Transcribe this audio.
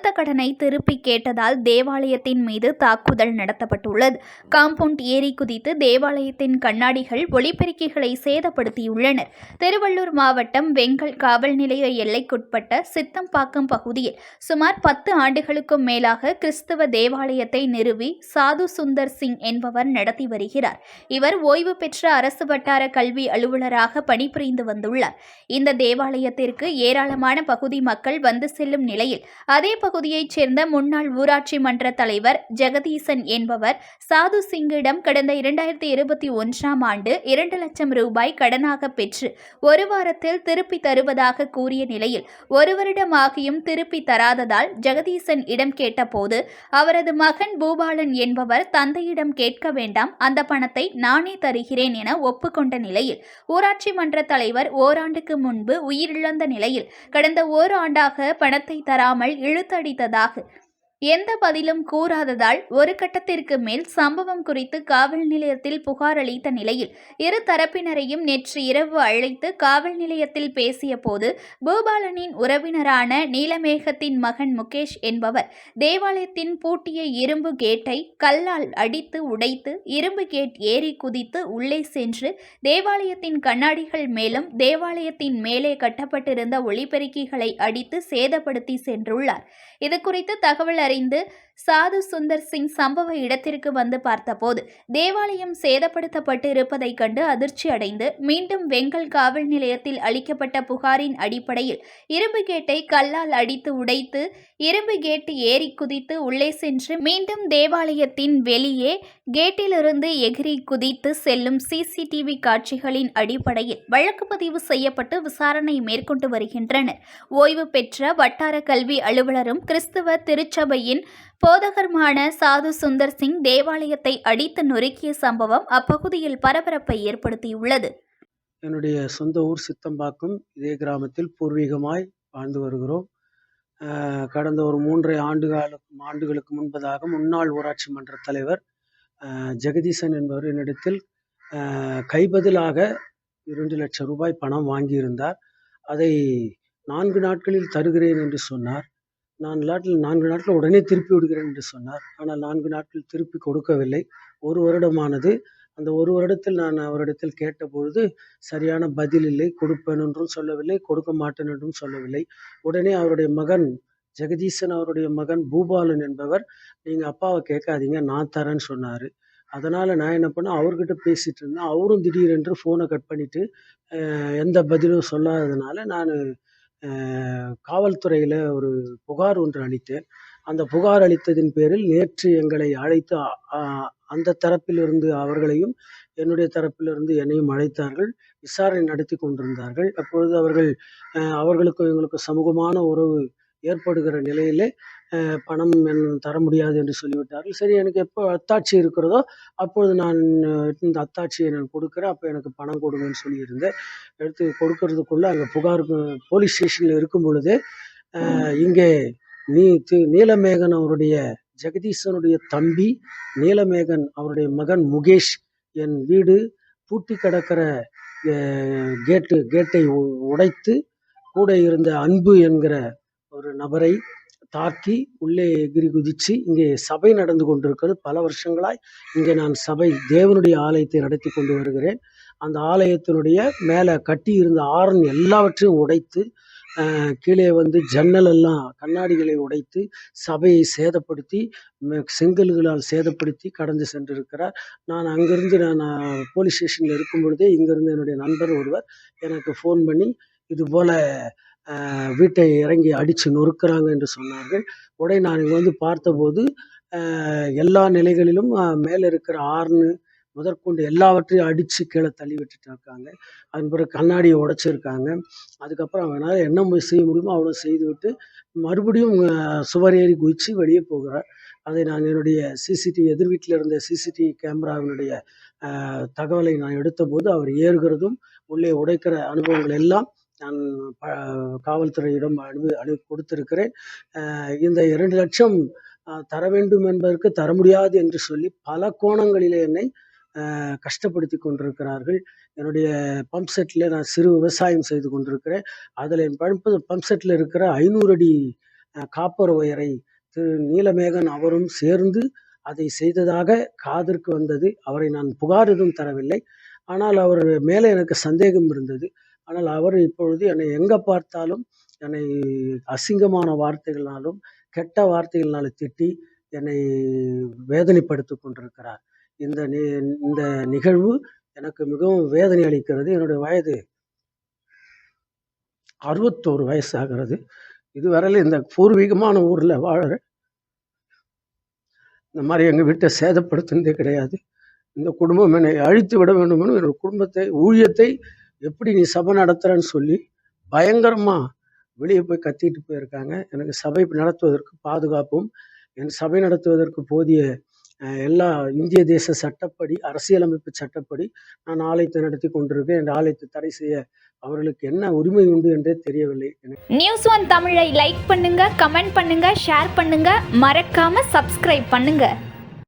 கடனை திருப்பி கேட்டதால் தேவாலயத்தின் மீது தாக்குதல் நடத்தப்பட்டுள்ளது. காம்பவுண்ட் ஏரி குதித்து தேவாலயத்தின் கண்ணாடிகள் ஒளிபெருக்கிகளை சேதப்படுத்தியுள்ளனர். திருவள்ளூர் மாவட்டம் வெங்கல் காவல் நிலைய எல்லைக்குட்பட்ட சித்தம்பாக்கம் பகுதியில் சுமார் பத்து ஆண்டுகளுக்கும் மேலாக கிறிஸ்துவ தேவாலயத்தை நிறுவி சாது சுந்தர் சிங் என்பவர் நடத்தி வருகிறார். இவர் ஓய்வு பெற்ற அரசு வட்டார கல்வி அலுவலராக பணிபுரிந்து வந்துள்ளார். இந்த தேவாலயத்திற்கு ஏராளமான பகுதி மக்கள் வந்து செல்லும் நிலையில் அதே பகுதியைச் சேர்ந்த முன்னாள் ஊராட்சி மன்ற தலைவர் ஜெகதீசன் என்பவர் சாது சிங்கிடம் கடந்த இரண்டாயிரத்தி இருபத்தி ஒன்றாம் ஆண்டு இரண்டு லட்சம் ரூபாய் கடனாக பெற்று ஒரு வாரத்தில் திருப்பி தருவதாக கூறிய நிலையில் ஒரு வருடமாகியும் திருப்பி தராததால் ஜெகதீசன் இடம் கேட்டபோது அவரது மகன் பூபாலன் என்பவர் தந்தையிடம் கேட்க வேண்டாம் அந்த பணத்தை நானே தருகிறேன் என ஒப்புக்கொண்ட நிலையில் ஊராட்சி மன்ற தலைவர் ஓராண்டுக்கு முன்பு உயிரிழந்த நிலையில் கடந்த ஓராண்டாக பணத்தை தராமல் இழுத்து இழுத்தடித்ததாக எந்த பதிலும் கூறாததால் ஒரு கட்டத்திற்கு மேல் சம்பவம் குறித்து காவல் நிலையத்தில் புகார் அளித்த நிலையில் இரு தரப்பினரையும் நேற்று இரவு அழைத்து காவல் நிலையத்தில் பேசிய போது பூபாலனின் உறவினரான நீலமேகத்தின் மகன் முகேஷ் என்பவர் தேவாலயத்தின் பூட்டிய இரும்பு கேட்டை கல்லால் அடித்து உடைத்து இரும்பு கேட் ஏறி குதித்து உள்ளே சென்று தேவாலயத்தின் கண்ணாடிகள் மேலும் தேவாலயத்தின் மேலே கட்டப்பட்டிருந்த ஒளிபெருக்கிகளை அடித்து சேதப்படுத்தி சென்றுள்ளார். இது குறித்து தகவல் அறிந்து சாது சுந்தர் சிங் சம்பவ இடத்திற்கு வந்து பார்த்தபோது தேவாலயம் சேதப்படுத்தப்பட்டு இருப்பதைக் கண்டு அதிர்ச்சி அடைந்து மீண்டும் வெங்கல் காவல் நிலையத்தில் அளிக்கப்பட்ட புகாரின் அடிப்படையில் இரும்பு கேட்டை கல்லால் அடித்து உடைத்து இரும்பு கேட்டு ஏறி குதித்து உள்ளே சென்று மீண்டும் தேவாலயத்தின் வெளியே கேட்டிலிருந்து எகிரி குதித்து செல்லும் சிசிடிவி காட்சிகளின் அடிப்படையில் வழக்கு பதிவு செய்யப்பட்டு விசாரணை மேற்கொண்டு வருகின்றனர். ஓய்வு பெற்ற வட்டார கல்வி அலுவலரும் கிறிஸ்துவ திருச்சபையின் போதகருமான சாது சுந்தர் சிங் தேவாலயத்தை அடித்து நொறுக்கிய சம்பவம் அப்பகுதியில் பரபரப்பை ஏற்படுத்தியுள்ளது. என்னுடைய சொந்த ஊர் சித்தம்பாக்கம் இதே கிராமத்தில் பூர்வீகமாய் வாழ்ந்து வருகிறோம். கடந்த ஒரு மூன்றரை ஆண்டுகால ஆண்டுகளுக்கு முன்பதாக முன்னாள் ஊராட்சி மன்ற தலைவர் ஜெகதீசன் என்பவர் என்னிடத்தில் கைபதிலாக இரண்டு லட்சம் ரூபாய் பணம் வாங்கியிருந்தார். அதை நான்கு நாட்களில் தருகிறேன் என்று சொன்னார். நான் நாட்டில் நான்கு நாட்கள் உடனே திருப்பி விடுகிறேன் என்று சொன்னார். ஆனால் நான்கு நாட்கள் திருப்பி கொடுக்கவில்லை. ஒரு வருடமானது. அந்த ஒரு வருடத்தில் நான் அவரிடத்தில் கேட்டபொழுது சரியான பதில் இல்லை. கொடுப்பேன் என்றும் சொல்லவில்லை. கொடுக்க மாட்டேன் என்றும் சொல்லவில்லை. உடனே அவருடைய மகன் ஜெகதீசன் அவருடைய மகன் பூபாலன் என்பவர் நீங்கள் அப்பாவை கேட்காதீங்க. நான் தரேன்னு சொன்னார். அதனால் நான் என்ன பண்ணேன்? அவர்கிட்ட பேசிகிட்டு இருந்தேன். அவரும் திடீரென்று ஃபோனை கட் பண்ணிவிட்டு எந்த பதிலும் சொல்லாததுனால நான் காவல்துறையில் ஒரு புகார் ஒன்று அளித்தேன். அந்த புகார் அளித்ததின் பேரில் நேற்று எங்களை அழைத்து அ- அந்த தரப்பிலிருந்து அவர்களையும் என்னுடைய தரப்பிலிருந்து என்னையும் அழைத்தார்கள். விசாரணை நடத்தி கொண்டிருந்தார்கள். அப்பொழுது அவர்கள் அவர்களுக்கும் எங்களுக்கும் சமூகமான உறவு ஏற்படுகிற நிலையிலே பணம் என் தர முடியாது என்று சொல்லிவிட்டார்கள். சரி எனக்கு எப்போ அத்தாட்சி இருக்கிறதோ அப்பொழுது நான் இந்த அத்தாட்சியை நான் கொடுக்குறேன். அப்போ எனக்கு பணம் கொடுங்கன்னு சொல்லியிருந்தேன். எடுத்து கொடுக்கறதுக்குள்ளே அங்கே புகார் போலீஸ் ஸ்டேஷனில் இருக்கும் பொழுது இங்கே நீ தி- நீலமேகன் அவருடைய ஜெகதீசனுடைய தம்பி நீலமேகன் அவருடைய மகன் முகேஷ் என் வீடு பூட்டி கிடக்கிற கேட்டு கேட்டை உடைத்து கூட இருந்த அன்பு என்கிற ஒரு நபரை தாக்கி உள்ளே எகிரி குதிச்சு இங்கே சபை நடந்து கொண்டிருக்கிறது. பல வருஷங்களாய் இங்கே நான் சபை தேவனுடைய ஆலயத்தை நடத்தி கொண்டு வருகிறேன். அந்த ஆலயத்தினுடைய மேலே கட்டி இருந்த ஆரன் எல்லாவற்றையும் உடைத்து கீழே வந்து ஜன்னல் எல்லாம் கண்ணாடிகளை உடைத்து சபையை சேதப்படுத்தி செங்கல்களால் சேதப்படுத்தி கடந்து சென்றிருக்கிறார். நான் அங்கிருந்து நான் போலீஸ் ஸ்டேஷனில் இருக்கும் பொழுதே இங்கிருந்து என்னுடைய நண்பர் ஒருவர் எனக்கு ஃபோன் பண்ணி இது போல வீட்டை இறங்கி அடித்து நொறுக்கிறாங்க என்று சொன்னார்கள். உடனே நான் இங்கே வந்து பார்த்தபோது எல்லா நிலைகளிலும் மேலே இருக்கிற ஆர்னு முதற்கொண்டு எல்லாவற்றையும் அடித்து கீழே தள்ளி விட்டுட்டு இருக்காங்க. அதன் பிறகு கண்ணாடியை உடைச்சிருக்காங்க. அதுக்கப்புறம் அவனால் என்ன செய்ய முடியுமோ அவ்வளோ செய்துவிட்டு மறுபடியும் சுவர் ஏறி குதித்து வெளியே போகிறார். அதை நான் என்னுடைய சிசிடிவி எதிர் வீட்டில் இருந்த சிசிடிவி கேமராவினுடைய தகவலை நான் எடுத்தபோது அவர் ஏறுகிறதும் உள்ளே உடைக்கிற அனுபவங்கள் எல்லாம் நான் ப- காவல்துறையிடம் அனு அனு கொடுத்திருக்கிறேன். இந்த இரண்டு லட்சம் தர வேண்டும் என்பதற்கு தர முடியாது என்று சொல்லி பல கோணங்களிலே என்னை கஷ்டப்படுத்தி கொண்டிருக்கிறார்கள். என்னுடைய பம்ப் செட்டில் நான் சிறு விவசாயம் செய்து கொண்டிருக்கிறேன். அதில் என் பம்ப் பம்ப் செட்டில் இருக்கிற ஐநூறு அடி காப்பர் ஒயரை திரு நீலமேகன் அவரும் சேர்ந்து அதை செய்ததாக காதிற்கு வந்தது. அவரை நான் புகார் எதுவும் தரவில்லை. ஆனால் அவர் மேலே எனக்கு சந்தேகம் இருந்தது. ஆனால் அவர் இப்பொழுது என்னை எங்கே பார்த்தாலும் என்னை அசிங்கமான வார்த்தைகளாலும் கெட்ட வார்த்தைகளாலும் திட்டி என்னை வேதனைப்படுத்தி கொண்டிருக்கிறார். இந்த நி இந்த நிகழ்வு எனக்கு மிகவும் வேதனை அளிக்கிறது. என்னுடைய வயது அறுபத்தோரு வயசு ஆகிறது இதுவரையில் இந்த பூர்வீகமான ஊரில் வாழ இந்த மாதிரி எங்கள் வீட்டை சேதப்படுத்துனதே கிடையாது. இந்த குடும்பம் என்னை அழித்து விட வேண்டும் என்று என்னோட குடும்பத்தை ஊழியத்தை எப்படி நீ சபை நடத்துகிறன்னு சொல்லி பயங்கரமாக வெளியே போய் கத்திட்டு போயிருக்காங்க. எனக்கு சபை நடத்துவதற்கு பாதுகாப்பும் என் சபை நடத்துவதற்கு போதிய எல்லா இந்திய தேச சட்டப்படி அரசியலமைப்பு சட்டப்படி நான் ஆலயத்தை நடத்தி கொண்டிருக்கேன். என் ஆலயத்தை தடை செய்ய அவர்களுக்கு என்ன உரிமை உண்டு என்றே தெரியவில்லை. எனக்கு நியூஸ் ஒன் தமிழை லைக் பண்ணுங்க கமெண்ட் பண்ணுங்க ஷேர் பண்ணுங்க. மறக்காம சப்ஸ்கிரைப் பண்ணுங்க.